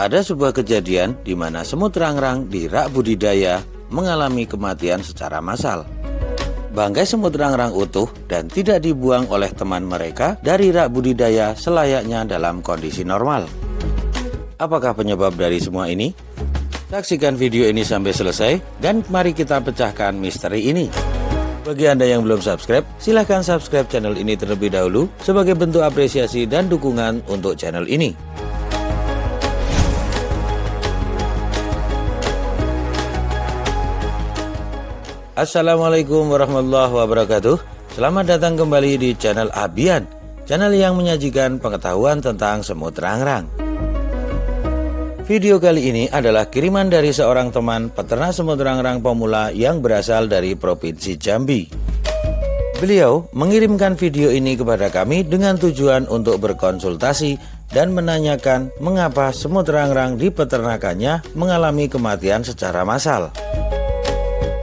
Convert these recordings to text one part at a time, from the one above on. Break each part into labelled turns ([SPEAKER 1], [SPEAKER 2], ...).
[SPEAKER 1] Ada sebuah kejadian di mana semut rangrang di rak budidaya mengalami kematian secara massal. Bangkai semut rangrang utuh dan tidak dibuang oleh teman mereka dari rak budidaya selayaknya dalam kondisi normal. Apakah penyebab dari semua ini? Saksikan video ini sampai selesai dan mari kita pecahkan misteri ini. Bagi Anda yang belum subscribe, silahkan subscribe channel ini terlebih dahulu sebagai bentuk apresiasi dan dukungan untuk channel ini. Assalamualaikum warahmatullahi wabarakatuh. Selamat datang kembali di channel Abian Channel yang menyajikan pengetahuan tentang semut rangrang. Video kali ini adalah kiriman dari seorang teman peternak semut rangrang pemula yang berasal dari Provinsi Jambi. Beliau mengirimkan video ini kepada kami dengan tujuan untuk berkonsultasi dan menanyakan mengapa semut rangrang di peternakannya mengalami kematian secara massal.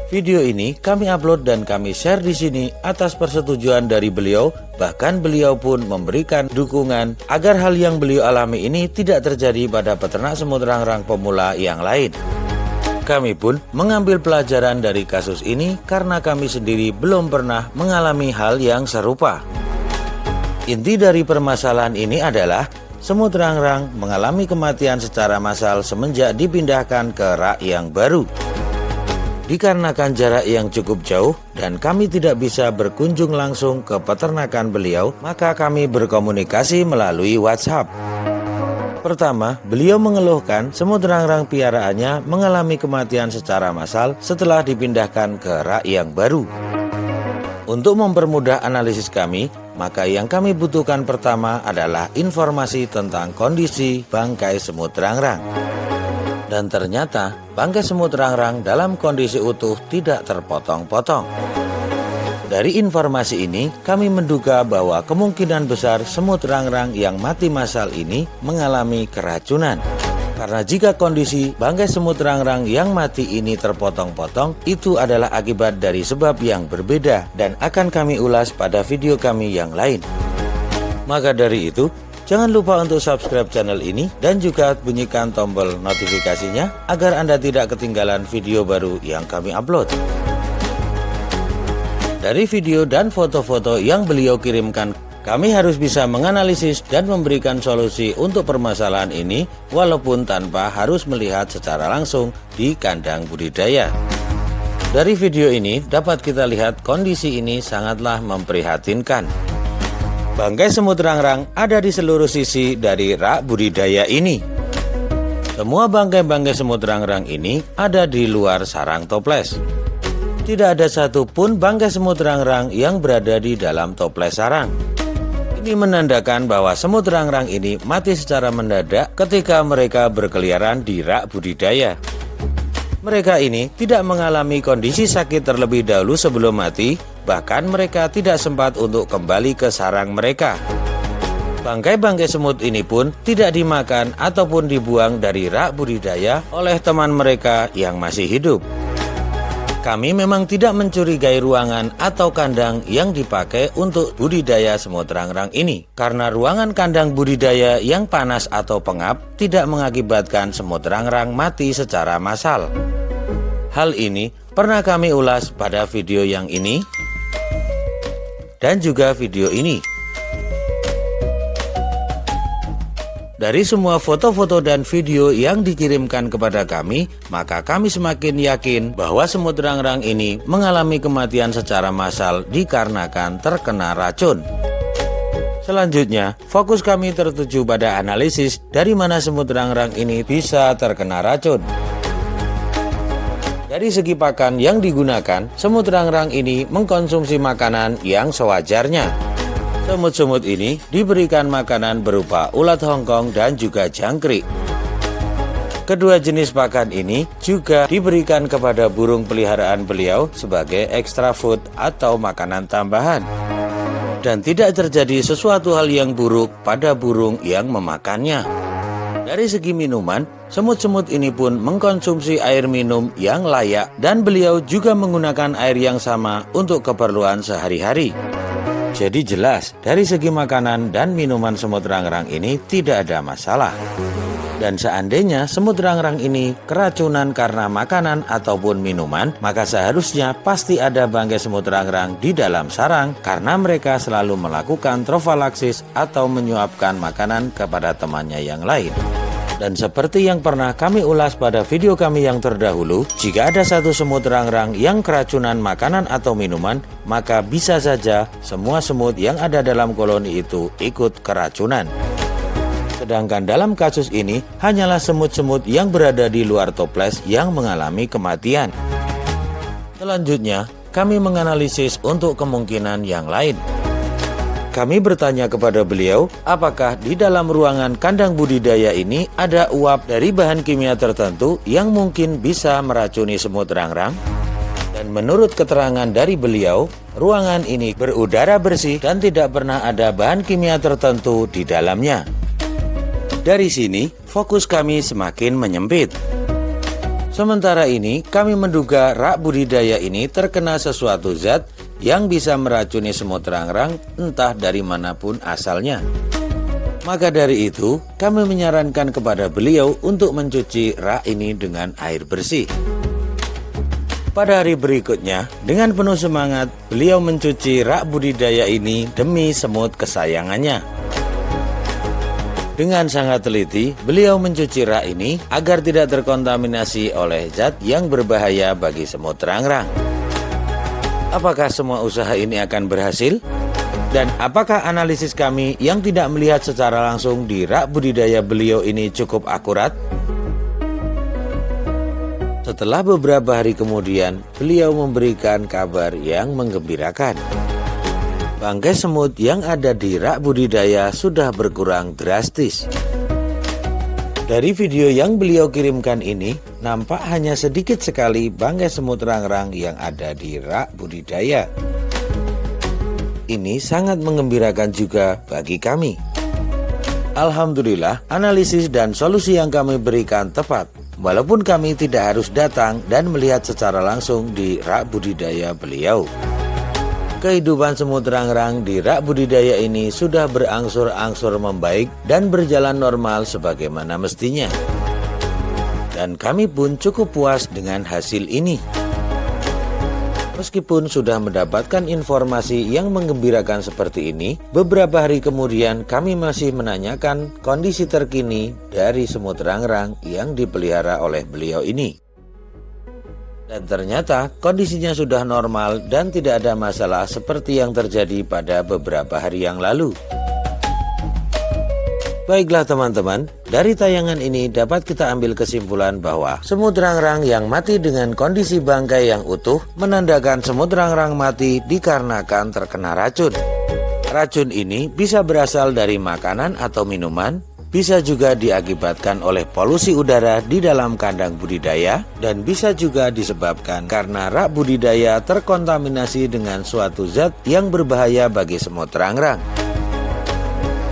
[SPEAKER 1] Video ini kami upload dan kami share di sini atas persetujuan dari beliau. Bahkan beliau pun memberikan dukungan agar hal yang beliau alami ini tidak terjadi pada peternak semut rangrang pemula yang lain. Kami pun mengambil pelajaran dari kasus ini karena kami sendiri belum pernah mengalami hal yang serupa. Inti dari permasalahan ini adalah semut rangrang mengalami kematian secara massal semenjak dipindahkan ke rak yang baru. Dikarenakan jarak yang cukup jauh dan kami tidak bisa berkunjung langsung ke peternakan beliau, maka kami berkomunikasi melalui WhatsApp. Pertama, beliau mengeluhkan semut rangrang piaraannya mengalami kematian secara massal setelah dipindahkan ke rak yang baru. Untuk mempermudah analisis kami, maka yang kami butuhkan pertama adalah informasi tentang kondisi bangkai semut rangrang. Dan ternyata bangkai semut rangrang dalam kondisi utuh tidak terpotong-potong. Dari informasi ini, kami menduga bahwa kemungkinan besar semut rangrang yang mati massal ini mengalami keracunan. Karena jika kondisi bangkai semut rangrang yang mati ini terpotong-potong, itu adalah akibat dari sebab yang berbeda dan akan kami ulas pada video kami yang lain. Maka dari itu, Jangan lupa untuk subscribe channel ini dan juga bunyikan tombol notifikasinya agar Anda tidak ketinggalan video baru yang kami upload. Dari video dan foto-foto yang beliau kirimkan, kami harus bisa menganalisis dan memberikan solusi untuk permasalahan ini walaupun tanpa harus melihat secara langsung di kandang budidaya. Dari video ini dapat kita lihat kondisi ini sangatlah memprihatinkan. Bangkai semut rangrang ada di seluruh sisi dari rak budidaya ini. Semua bangkai-bangkai semut rangrang ini ada di luar sarang toples. Tidak ada satupun bangkai semut rangrang yang berada di dalam toples sarang. Ini menandakan bahwa semut rangrang ini mati secara mendadak ketika mereka berkeliaran di rak budidaya. Mereka ini tidak mengalami kondisi sakit terlebih dahulu sebelum mati, Bahkan mereka tidak sempat untuk kembali ke sarang mereka. Bangkai-bangkai semut ini pun tidak dimakan ataupun dibuang dari rak budidaya oleh teman mereka yang masih hidup. Kami memang tidak mencurigai ruangan atau kandang yang dipakai untuk budidaya semut rangrang ini, karena ruangan kandang budidaya yang panas atau pengap tidak mengakibatkan semut rangrang mati secara massal. Hal ini pernah kami ulas pada video yang ini dan juga video ini. Dari semua foto-foto dan video yang dikirimkan kepada kami, maka kami semakin yakin bahwa semut rangrang ini mengalami kematian secara massal dikarenakan terkena racun. Selanjutnya, fokus kami tertuju pada analisis dari mana semut rangrang ini bisa terkena racun. Dari segi pakan yang digunakan, semut rangrang ini mengkonsumsi makanan yang sewajarnya. Semut-semut ini diberikan makanan berupa ulat hongkong dan juga jangkrik. Kedua jenis pakan ini juga diberikan kepada burung peliharaan beliau sebagai extra food atau makanan tambahan. Dan tidak terjadi sesuatu hal yang buruk pada burung yang memakannya. Dari segi minuman, semut-semut ini pun mengkonsumsi air minum yang layak dan beliau juga menggunakan air yang sama untuk keperluan sehari-hari. Jadi jelas, dari segi makanan dan minuman semut rang-rang ini tidak ada masalah. Dan seandainya semut rang-rang ini keracunan karena makanan ataupun minuman, maka seharusnya pasti ada bangkai semut rang-rang di dalam sarang karena mereka selalu melakukan trofalaksis atau menyuapkan makanan kepada temannya yang lain. Dan seperti yang pernah kami ulas pada video kami yang terdahulu, jika ada satu semut rang-rang yang keracunan makanan atau minuman, maka bisa saja semua semut yang ada dalam koloni itu ikut keracunan. Sedangkan dalam kasus ini hanyalah semut-semut yang berada di luar toples yang mengalami kematian. Selanjutnya, kami menganalisis untuk kemungkinan yang lain. Kami bertanya kepada beliau, apakah di dalam ruangan kandang budidaya ini ada uap dari bahan kimia tertentu yang mungkin bisa meracuni semut rang-rang? Dan menurut keterangan dari beliau, ruangan ini berudara bersih dan tidak pernah ada bahan kimia tertentu di dalamnya. Dari sini, fokus kami semakin menyempit. Sementara ini, kami menduga rak budidaya ini terkena sesuatu zat yang bisa meracuni semut rang-rang entah dari mana pun asalnya. Maka dari itu, kami menyarankan kepada beliau untuk mencuci rak ini dengan air bersih. Pada hari berikutnya, dengan penuh semangat, beliau mencuci rak budidaya ini demi semut kesayangannya. Dengan sangat teliti, beliau mencuci rak ini agar tidak terkontaminasi oleh zat yang berbahaya bagi semut rang-rang. Apakah semua usaha ini akan berhasil? Dan apakah analisis kami yang tidak melihat secara langsung di rak budidaya beliau ini cukup akurat? Setelah beberapa hari kemudian, beliau memberikan kabar yang menggembirakan. Bangkai semut yang ada di rak budidaya sudah berkurang drastis. Dari video yang beliau kirimkan ini, nampak hanya sedikit sekali bangkai semut rang-rang yang ada di rak budidaya. Ini sangat mengembirakan juga bagi kami. Alhamdulillah, analisis dan solusi yang kami berikan tepat. Walaupun kami tidak harus datang dan melihat secara langsung di rak budidaya beliau kehidupan semut rang-rang di rak budidaya ini sudah berangsur-angsur membaik dan berjalan normal sebagaimana mestinya. Dan kami pun cukup puas dengan hasil ini. Meskipun sudah mendapatkan informasi yang menggembirakan seperti ini, beberapa hari kemudian kami masih menanyakan kondisi terkini dari semut rang-rang yang dipelihara oleh beliau ini. Dan ternyata kondisinya sudah normal dan tidak ada masalah seperti yang terjadi pada beberapa hari yang lalu. Baiklah teman-teman, dari tayangan ini dapat kita ambil kesimpulan bahwa semut rang-rang yang mati dengan kondisi bangkai yang utuh menandakan semut rang-rang mati dikarenakan terkena racun. Racun ini bisa berasal dari makanan atau minuman, bisa juga diakibatkan oleh polusi udara di dalam kandang budidaya dan bisa juga disebabkan karena rak budidaya terkontaminasi dengan suatu zat yang berbahaya bagi semut rang-rang.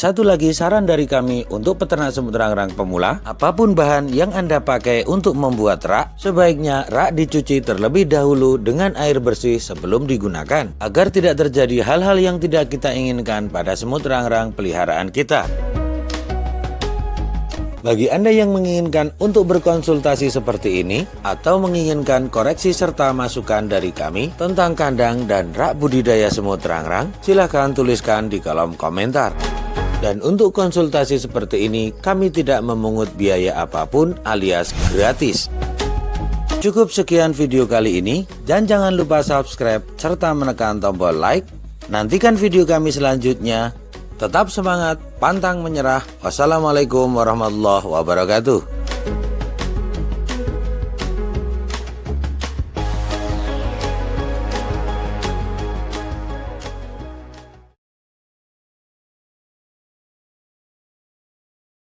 [SPEAKER 1] Satu lagi saran dari kami untuk peternak semut rang-rang pemula, apa pun bahan yang Anda pakai untuk membuat rak, sebaiknya rak dicuci terlebih dahulu dengan air bersih sebelum digunakan, agar tidak terjadi hal-hal yang tidak kita inginkan pada semut rang-rang peliharaan kita. Bagi Anda yang menginginkan untuk berkonsultasi seperti ini atau menginginkan koreksi serta masukan dari kami tentang kandang dan rak budidaya semut rang-rang, silahkan tuliskan di kolom komentar. Dan untuk konsultasi seperti ini, kami tidak memungut biaya apa pun alias gratis. Cukup sekian video kali ini, dan jangan lupa subscribe serta menekan tombol like. Nantikan video kami selanjutnya Tetap semangat, pantang menyerah. Wassalamualaikum warahmatullahi wabarakatuh.